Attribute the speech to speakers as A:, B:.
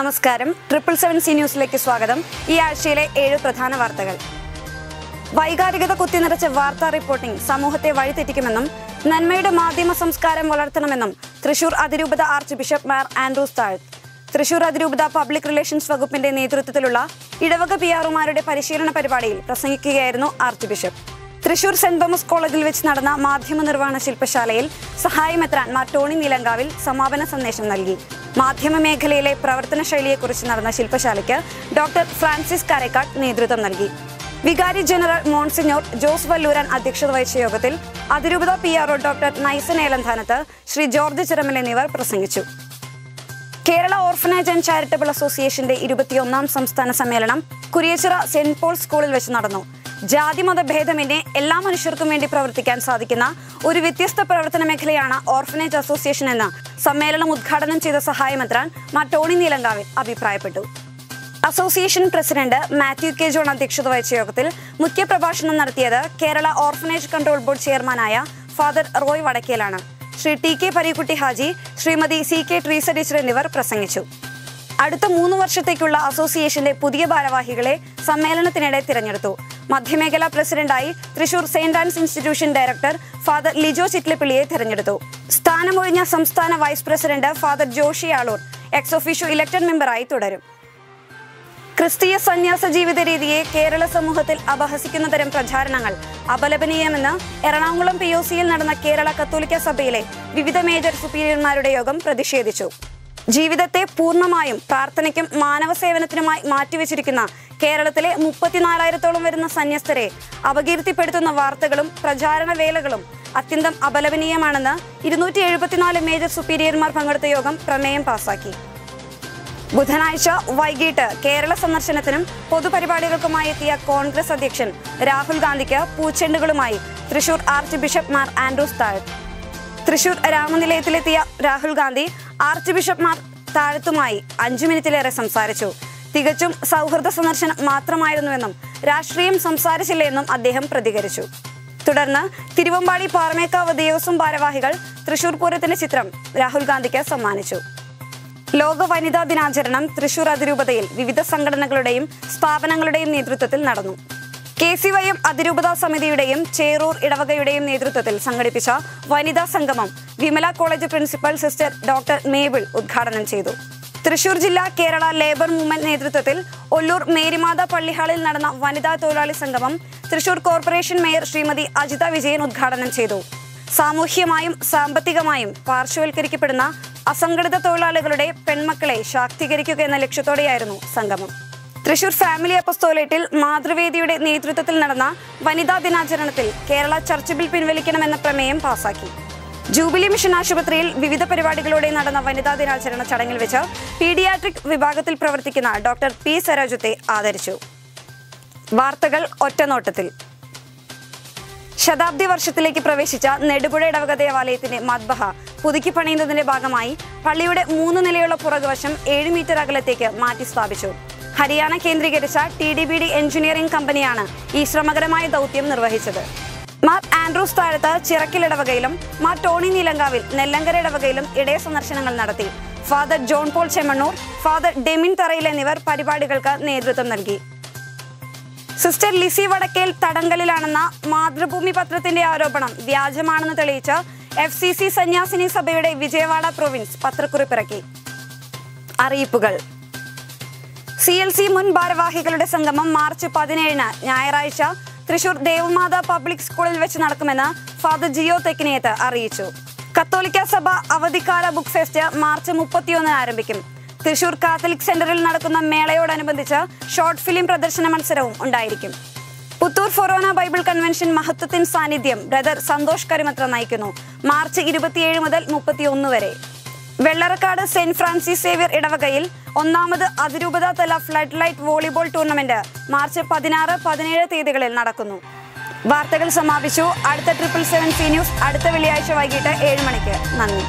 A: നമസ്കാരം. Triple seven C ന്യൂസിലേക്ക് സ്വാഗതം. ഈ ആഴ്ചയിലെ ഏഴ് പ്രധാന വാർത്തകൾ. വൈകാരികത കുത്തിനിറച്ച വാർത്താ റിപ്പോർട്ടിംഗ് സമൂഹത്തെ വഴിതെറ്റിക്കുമെന്നും നന്മയുടെ മാധ്യമ സംസ്കാരം വളർത്തണമെന്നും തൃശൂർ അതിരൂപത arch bishop Mar Andrews Thazhath. Thrissur അതിരൂപത പബ്ലിക് റിലേഷൻസ് വകുപ്പിന്റെ നേതൃത്വത്തിലുള്ള ഇടവക പിയാറുമാരുടെ പരിശീലന പരിപാടിയിൽ പ്രസംഗിക്കുകയായിരുന്നു arch bishop. Thrissur saint Thomas കോളേജിൽ വെച്ച് നടന്ന മാധ്യമ നിർവഹണ ശില്പശാലയിൽ സഹായമെത്രാൻ മാർ ടോണി നീലങ്കാവിൽ സമാപന സന്ദേശം നൽകി. മാധ്യമ മേഖലയിലെ പ്രവർത്തന ശൈലിയെക്കുറിച്ച് നടന്ന ശില്പശാലയ്ക്ക് ഡോക്ടർ ഫ്രാൻസിസ് കാരക്കാട് നേതൃത്വം നൽകി. വികാരി ജനറൽ മോൺസിഞ്ഞോർ ജോസ് വല്ലൂരാൻ അധ്യക്ഷത വഹിച്ച യോഗത്തിൽ അതിരൂപത P RO doctor Naisan Elanthanath Shri George Chiramal എന്നിവർ പ്രസംഗിച്ചു. കേരള ഓർഫനേജ് ആൻഡ് ചാരിറ്റബിൾ അസോസിയേഷന്റെ ഇരുപത്തിയൊന്നാം സംസ്ഥാന സമ്മേളനം കുരിയച്ചിറ സെന്റ് പോൾ സ്കൂളിൽ വെച്ച് നടന്നു. ജാതിമത ഭേദമന്യേ എല്ലാ മനുഷ്യർക്കും വേണ്ടി പ്രവർത്തിക്കാൻ സാധിക്കുന്ന ഒരു വ്യത്യസ്ത പ്രവർത്തന മേഖലയാണ് ഓർഫനേജ് അസോസിയേഷൻ എന്ന് സമ്മേളനം ഉദ്ഘാടനം ചെയ്ത സഹായമെത്രാൻ മാ ടോണി നീലങ്കാവിൽ അഭിപ്രായപ്പെട്ടു. Association president Mathew K John അധ്യക്ഷത വഹിച്ച യോഗത്തിൽ മുഖ്യപ്രഭാഷണം നടത്തിയത് കേരള ഓർഫനേജ് കൺട്രോൾ ബോർഡ് ചെയർമാനായ father Roy വടക്കേലാണ്. Shri T K Parikutty Haji Shrimathi C K Treesa teacher എന്നിവർ പ്രസംഗിച്ചു. അടുത്ത മൂന്ന് വർഷത്തേക്കുള്ള അസോസിയേഷന്റെ പുതിയ ഭാരവാഹികളെ സമ്മേളനത്തിനിടെ തിരഞ്ഞെടുത്തു. മധ്യമേഖലാ പ്രസിഡന്റായി Thrissur saint Anne's institution director father Lijo ചിറ്റ്ലപ്പിള്ളിയെ തെരഞ്ഞെടുത്തു. സ്ഥാനമൊഴിഞ്ഞ സംസ്ഥാന vice president father Joshy Aloor ex officio elected മെമ്പറായി തുടരും. ക്രിസ്തീയ സന്യാസ ജീവിത രീതിയെ കേരള സമൂഹത്തിൽ അപഹസിക്കുന്ന തരം പ്രചാരണങ്ങൾ അപലപനീയമെന്ന് എറണാകുളം പി ഒ സിയിൽ നടന്ന കേരള കത്തോലിക്ക സഭയിലെ വിവിധ മേജർ സുപ്പീരിയർമാരുടെ യോഗം പ്രതിഷേധിച്ചു. ജീവിതത്തെ പൂർണമായും പ്രാർത്ഥനയ്ക്കും മാനവ സേവനത്തിനുമായി മാറ്റിവെച്ചിരിക്കുന്ന കേരളത്തിലെ മുപ്പത്തിനാലായിരത്തോളം വരുന്ന സന്യസ്തരെ അപകീർത്തിപ്പെടുത്തുന്ന വാർത്തകളും പ്രചാരണ വേലകളും അത്യന്തം അപലപനീയമാണെന്ന് ഇരുന്നൂറ്റി എഴുപത്തിനാല് മേജർ സുപ്പീരിയർമാർ പങ്കെടുത്ത യോഗം പ്രമേയം പാസാക്കി. ബുധനാഴ്ച വൈകിട്ട് കേരള സന്ദർശനത്തിനും പൊതുപരിപാടികൾക്കുമായി എത്തിയ കോൺഗ്രസ് അധ്യക്ഷൻ രാഹുൽ ഗാന്ധിക്ക് പൂച്ചെണ്ടുകളുമായി തൃശൂർ ആർച്ച് ബിഷപ്പ് മാർ ആൻഡ്രൂസ് താഴ് തൃശൂർ രാമനിലയത്തിലെത്തിയ രാഹുൽ ഗാന്ധി ആർച്ച് ബിഷപ്പ്മാർ താഴത്തുമായി അഞ്ചു മിനിറ്റിലേറെ സംസാരിച്ചു. തികച്ചും സൗഹൃദ സന്ദർശനം മാത്രമായിരുന്നുവെന്നും രാഷ്ട്രീയം സംസാരിച്ചില്ലെന്നും അദ്ദേഹം പ്രതികരിച്ചു. തുടർന്ന് തിരുവമ്പാടി പാറമേക്കാവ് ദേവസ്വം ഭാരവാഹികൾ തൃശൂർ പൂരത്തിന്റെ ചിത്രം രാഹുൽ ഗാന്ധിക്ക് സമ്മാനിച്ചു. ലോക വനിതാ ദിനാചരണം തൃശൂർ അതിരൂപതയിൽ വിവിധ സംഘടനകളുടെയും സ്ഥാപനങ്ങളുടെയും നേതൃത്വത്തിൽ നടന്നു. കെ സി വൈ എം അതിരൂപതാ സമിതിയുടെയും ചേറൂർ ഇടവകയുടെയും നേതൃത്വത്തിൽ സംഘടിപ്പിച്ച വനിതാ സംഗമം Vimala college principal sister doctor Mabel ഉദ്ഘാടനം ചെയ്തു. തൃശൂർ ജില്ലാ കേരള ലേബർ മൂവ്മെന്റ് നേതൃത്വത്തിൽ ഒല്ലൂർ മേരിമാത പള്ളിഹാളിൽ നടന്ന വനിതാ തൊഴിലാളി സംഗമം തൃശൂർ കോർപ്പറേഷൻ മേയർ ശ്രീമതി അജിത വിജയൻ ഉദ്ഘാടനം ചെയ്തു. സാമൂഹ്യമായും സാമ്പത്തികമായും പാർശ്വവൽക്കരിക്കപ്പെടുന്ന അസംഘടിത തൊഴിലാളികളുടെ പെൺമക്കളെ ശാക്തീകരിക്കുക എന്ന ലക്ഷ്യത്തോടെയായിരുന്നു സംഗമം. തൃശൂർ ഫാമിലി അപ്പസ്തോലേറ്റിൽ മാതൃവേദിയുടെ നേതൃത്വത്തിൽ നടന്ന വനിതാ ദിനാചരണത്തിൽ കേരള ചർച്ച് ബിൽ പിൻവലിക്കണമെന്ന പ്രമേയം പാസാക്കി. ജൂബിലി മിഷൻ ആശുപത്രിയിൽ വിവിധ പരിപാടികളോടെ നടന്ന വനിതാ ദിനാചരണ ചടങ്ങിൽ വെച്ച് പീഡിയാട്രിക് വിഭാഗത്തിൽ പ്രവർത്തിക്കുന്ന ഡോക്ടർ പി സരോജത്തെ ആദരിച്ചു. വാർത്തകൾ ഒറ്റനോട്ടത്തിൽ. ശതാബ്ദി വർഷത്തിലേക്ക് പ്രവേശിച്ച നെടുപുഴ ഇടവക ദേവാലയത്തിന്റെ മദ്ബഹ പുതുക്കി പണിയുന്നതിന്റെ ഭാഗമായി പള്ളിയുടെ മൂന്ന് നിലയുള്ള പുറകുവശം ഏഴ് മീറ്റർ അകലത്തേക്ക് മാറ്റി സ്ഥാപിച്ചു. Haryana കേന്ദ്രീകരിച്ച T D B D engineering കമ്പനിയാണ് ഈ ശ്രമകരമായ ദൗത്യം നിർവഹിച്ചത്. മാർ ആൻഡ്രൂസ് താഴത്ത് ചിറക്കിൽ ഇടവകയിലും മാർ ടോണി നീലങ്കാവിൽ നെല്ലങ്കര ഇടവകയിലും ഇടയ സന്ദർശനങ്ങൾ നടത്തി. Father John Paul Chemmannur father ഡെമിൻ Tharayil എന്നിവർ പരിപാടികൾക്ക് നേതൃത്വം നൽകി. സിസ്റ്റർ ലിസി വടക്കേൽ തടങ്കലിലാണെന്ന മാതൃഭൂമി പത്രത്തിന്റെ ആരോപണം വ്യാജമാണെന്ന് തെളിയിച്ച് എഫ് സി സി സന്യാസിനി സഭയുടെ വിജയവാഡ പ്രൊവിൻസ് പത്രക്കുറിപ്പിറക്കി അറിയിപ്പുകൾ. സി എൽ സി മുൻ ഭാരവാഹികളുടെ സംഗമം മാർച്ച് പതിനേഴിന് ഞായറാഴ്ച തൃശൂർ ദേവമാത പബ്ലിക് സ്കൂളിൽ വെച്ച് നടക്കുമെന്ന് ഫാദർ ജിയോ തെക്കിനേത്ത് അറിയിച്ചു. കത്തോലിക്ക സഭ അവധിക്കാല ബുക്ക് ഫെസ്റ്റ് മാർച്ച് മുപ്പത്തിയൊന്നിന് ആരംഭിക്കും. തൃശൂർ കാത്തലിക് സെന്ററിൽ നടക്കുന്ന മേളയോടനുബന്ധിച്ച് ഷോർട്ട് ഫിലിം പ്രദർശന മത്സരവും ഉണ്ടായിരിക്കും. പുത്തൂർ ഫൊറോന ബൈബിൾ കൺവെൻഷൻ മഹത്വത്തിൻ സാന്നിധ്യം ബ്രദർ സന്തോഷ് കരിമത്ര നയിക്കുന്നു. മാർച്ച് ഇരുപത്തിയേഴ് മുതൽ മുപ്പത്തിയൊന്ന് വരെ. വെള്ളറക്കാട് സെന്റ് ഫ്രാൻസിസ് സേവ്യർ ഇടവകയിൽ ഒന്നാമത് അതിരൂപത തല flood light volleyball tournament March പതിനാറ് പതിനേഴ് തീയതികളിൽ നടക്കുന്നു. വാർത്തകൾ സമാപിച്ചു. അടുത്ത ട്രിപ്പിൾ സെവൻ സി ന്യൂസ് അടുത്ത വെള്ളിയാഴ്ച വൈകിട്ട് ഏഴ് മണിക്ക്. നന്ദി.